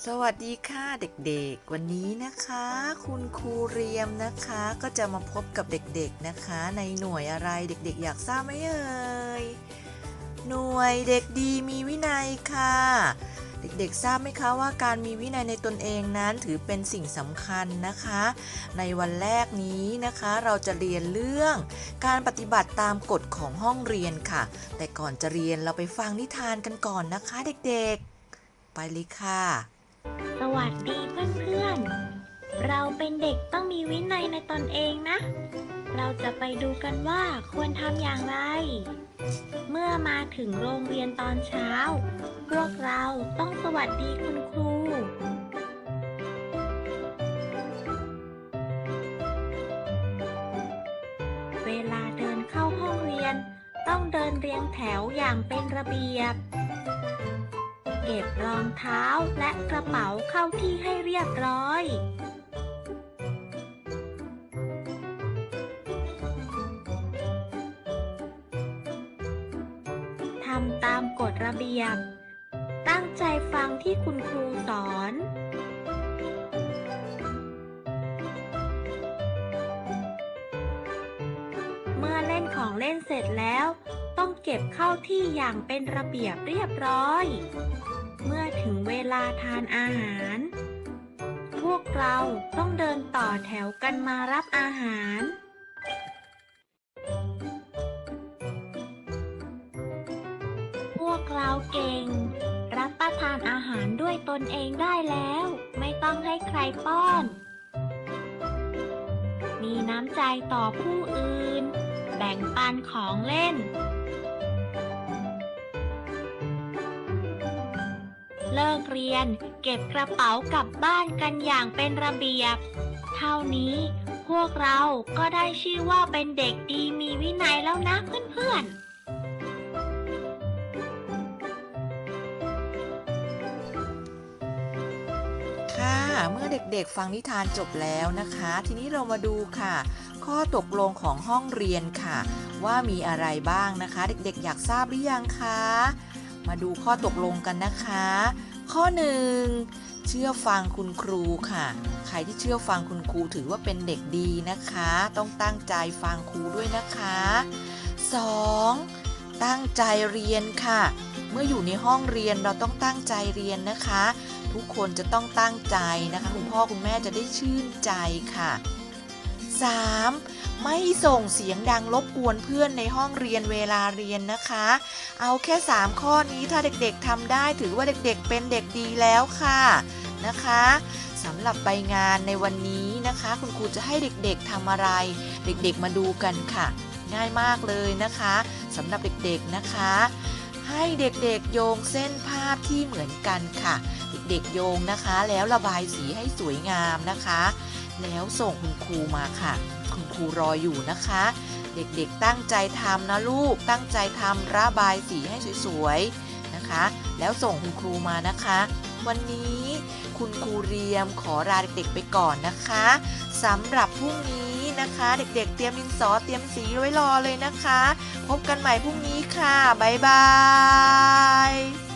สวัสดีค่ะเด็กๆ วันนี้นะคะ คุณครูเรียมนะคะก็จะมาพบกับเด็กๆนะคะ ในหน่วยอะไรเด็กๆ อยากทราบไหมเอ่ยหน่วยเด็กดีมีวินัยค่ะ เด็กๆทราบไหมคะว่าการมีวินัยในตนเองนั้นถือเป็นสิ่งสำคัญนะคะ ในวันแรกนี้นะคะ เราจะเรียนเรื่องการปฏิบัติตามกฎของห้องเรียนค่ะ แต่ก่อนจะเรียนเราไปฟังนิทานกันก่อนนะคะ เด็กๆ ไปเลยค่ะ สวัสดีเพื่อนๆ เราเป็นเด็กต้องมีวินัยในตนเองนะ เราจะไปดูกันว่าควรทำอย่างไร เมื่อมาถึงโรงเรียนตอนเช้า พวกเราต้องสวัสดีคุณครู เวลาเดินเข้าห้องเรียน ต้องเดินเรียงแถวอย่างเป็นระเบียบ เก็บรองเท้าและกระเป๋าเข้าที่ให้เรียบร้อยทำตามกฎระเบียบ ตั้งใจฟังที่คุณครูสอนเมื่อเล่นของเล่นเสร็จแล้ว ต้องเก็บเข้าที่อย่างเป็นระเบียบเรียบร้อย เมื่อถึงเวลาทานอาหาร พวกเราต้องเดินต่อแถวกันมารับอาหาร พวกเราเก่ง รับประทานอาหารด้วยตนเองได้แล้ว ไม่ต้องให้ใครป้อน มีน้ำใจต่อผู้อื่น แบ่งปันของเล่น เลิกเรียน เก็บกระเป๋ากลับบ้านกันอย่างเป็นระเบียบ เท่านี้พวกเราก็ได้ชื่อว่าเป็นเด็กดีมีวินัยแล้วนะเพื่อนๆค่ะเมื่อเด็กๆฟังนิทานจบแล้วนะคะ ทีนี้เรามาดูค่ะ ข้อตกลงของห้องเรียนค่ะ ว่ามีอะไรบ้างนะคะ เด็กๆ อยากทราบหรือยังคะ มาดูข้อตกลงกันนะคะ ข้อ1เชื่อฟังคุณครูค่ะ ใครที่เชื่อฟังคุณครูถือว่าเป็นเด็กดีนะคะ ต้องตั้งใจฟังครูด้วยนะคะ 2. ตั้งใจเรียนค่ะ เมื่ออยู่ในห้องเรียนเราต้องตั้งใจเรียนนะคะ ทุกคนจะต้องตั้งใจนะคะ คุณพ่อคุณแม่จะได้ชื่นใจค่ะ 3. ไม่ส่งเสียงดังรบกวนเพื่อนในห้องเรียนเวลาเรียนนะคะ เอาแค่ 3 ข้อนี้ถ้าเด็กๆทำได้ถือว่าเด็กๆเป็นเด็กดีแล้วค่ะนะคะสำหรับใบงานในวันนี้นะคะ คุณครูจะให้เด็กๆทำอะไร เด็กๆมาดูกันค่ะ ง่ายมากเลยนะคะสำหรับเด็กๆนะคะ ให้เด็กๆโยงเส้นภาพที่เหมือนกันค่ะ เด็กๆโยงนะคะ แล้วระบายสีให้สวยงามนะคะ แล้วส่งคุณครูมาค่ะ คุณครูรออยู่นะคะ เด็กๆตั้งใจทำนะลูก ตั้งใจทำระบายสีให้สวยๆนะคะ แล้วส่งคุณครูมานะคะ วันนี้คุณครูเรียมขอลาเด็กๆไปก่อนนะคะสำหรับพรุ่งนี้นะคะ เด็กๆ เตรียมดินสอเตรียมสีไว้รอเลยนะคะ พบกันใหม่พรุ่งนี้ค่ะบ๊ายบาย